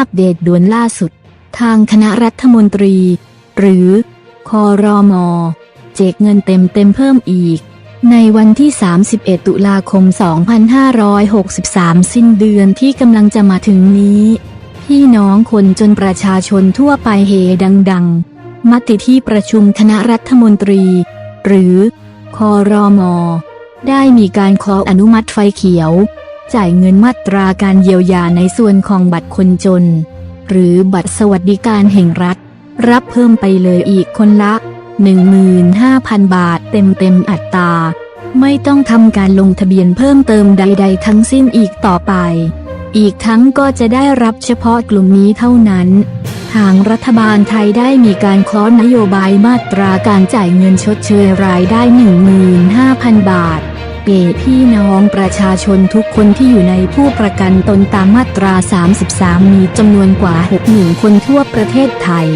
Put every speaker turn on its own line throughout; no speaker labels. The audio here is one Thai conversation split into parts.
อัปเดตด่วนล่าสุด ทางคณะรัฐมนตรี หรือคอรมอแจกเงินเต็มเต็มเพิ่มอีก ในวันที่ 31 ตุลาคม 2563 สิ้นเดือนที่กำลังจะมาถึงนี้ พี่น้องคนจนประชาชนทั่วไปเฮดัง ๆ มติที่ประชุมคณะรัฐมนตรี หรือคอรมอได้มีการขออนุมัติไฟเขียว จ่ายเงินมาตราการเยียวยาในส่วนของบัตรคนจน หรือบัตรสวัสดิการแห่งรัฐ รับเพิ่มไปเลยอีกคนละ 15,000 บาทเต็มเต็มๆอัตรา ไม่ต้องทำการลงทะเบียนเพิ่มเติมใด ๆ ทั้งสิ้นอีกต่อไป อีกทั้งก็จะได้รับเฉพาะกลุ่มนี้เท่านั้น ทางรัฐบาลไทยได้มีการคล้อนนโยบายมาตราการจ่ายเงินชดเชยรายได้ 15,000 บาท เกพี่น้องประชาชนทุกคนที่อยู่ในผู้ประกันตนตามมาตรา 33 มีจำนวนกว่า 60,000 คนทั่วประเทศไทย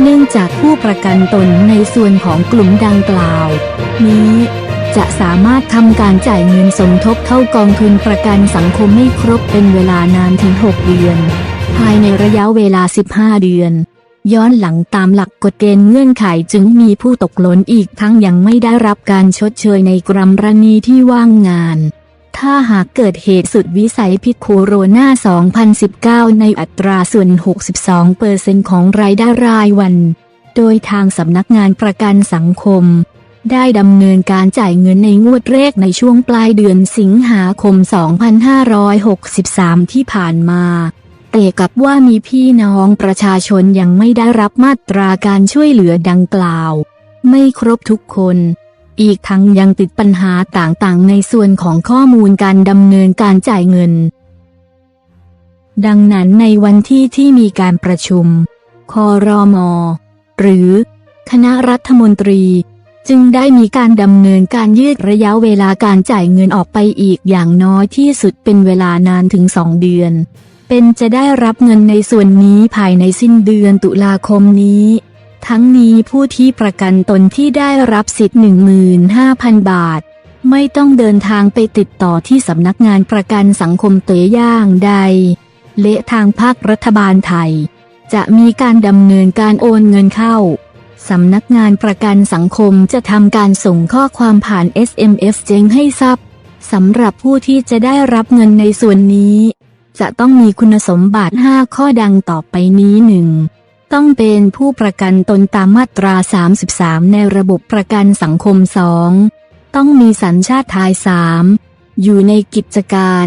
เนื่องจากผู้ประกันตนในส่วนของกลุ่มดังกล่าว นี้จะสามารถทำการจ่ายเงินสมทบเข้ากองทุนประกันสังคมไม่ครบเป็นเวลานานถึง 6 เดือน ภายในระยะเวลา 15 เดือน ย้อนหลังตามหลักกฎเกณฑ์เงื่อนไขจึงมีผู้ตกหล่นอีกทั้งยังไม่ได้รับการชดเชยในกรรณีที่ว่างงาน ถ้าหากเกิดเหตุสุดวิสัยพิษโคโรนา 2019 ในอัตราส่วน 62เปอร์เซ็นต์ของรายได้รายวัน โดยทางสำนักงานประกันสังคม ได้ดำเนินการจ่ายเงินในงวดแรกในช่วงปลายเดือนสิงหาคม 2563 ที่ผ่านมา แต่กับว่ามีพี่น้องประชาชนยังไม่ได้รับมาตราการช่วยเหลือดังกล่าว ไม่ครบทุกคน อีกทั้งยังติดปัญหาต่างๆ ในส่วนของข้อมูลการดำเนินการจ่ายเงิน ดังนั้นในวันที่ที่มีการประชุม คอรมอหรือ คณะรัฐมนตรี จึงได้มีการดำเนินการยืดระยะเวลาการจ่ายเงินออกไปอีกอย่างน้อยที่สุดเป็นเวลานานถึงสองเดือน เป็นจะได้รับเงินในส่วนนี้ภายในสิ้นเดือนตุลาคมนี้ ทั้งนี้ผู้ที่ประกันตนที่ได้รับสิทธิ์ 15,000 บาท ไม่ต้องเดินทางไปติดต่อที่สำนักงานประกันสังคมเตยย่างใด เละทางภาครัฐบาลไทย จะมีการดำเนินการโอนเงินเข้าสำนักงานประกันสังคมจะทำการส่งข้อความผ่าน SMS แจ้งให้ทราบสำหรับผู้ที่จะได้รับเงินในส่วนนี้ จะต้องมีคุณสมบัติ 5 ข้อดังต่อไปนี้หนึ่งต้องเป็นผู้ประกันตนตามมาตรา 33 ในระบบประกันสังคม2ต้องมีสัญชาติไทย3อยู่ในกิจการ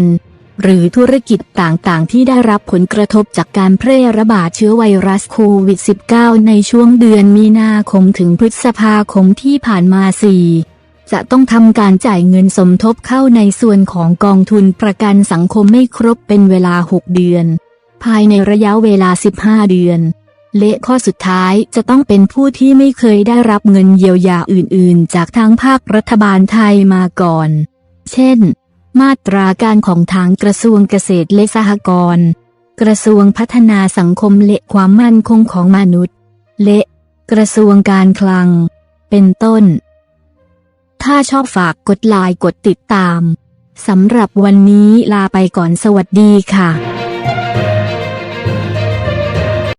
หรือธุรกิจต่างๆ ที่ได้รับผลกระทบจากการแพร่ระบาดเชื้อไวรัสโควิด -19 ในช่วงเดือนมีนาคมถึงพฤษภาคมที่ผ่านมา4 จะต้องทำการจ่ายเงินสมทบเข้าในส่วนของกองทุนประกันสังคมไม่ครบเป็นเวลา 6 เดือน ภายในระยะเวลา 15 เดือนและข้อสุดท้ายจะต้องเป็นผู้ที่ไม่เคยได้รับเงินเยียวยาอื่นๆ จากทางภาครัฐบาลไทยมาก่อน เช่น มาตราการของทางกระทรวงเกษตรและสหกรณ์กระทรวงพัฒนาสังคมและความมั่นคงของมนุษย์และ กระทรวงการคลัง เป็นต้น ถ้าชอบฝากกดไลค์กดติดตาม สำหรับวันนี้ลาไปก่อนสวัสดีค่ะ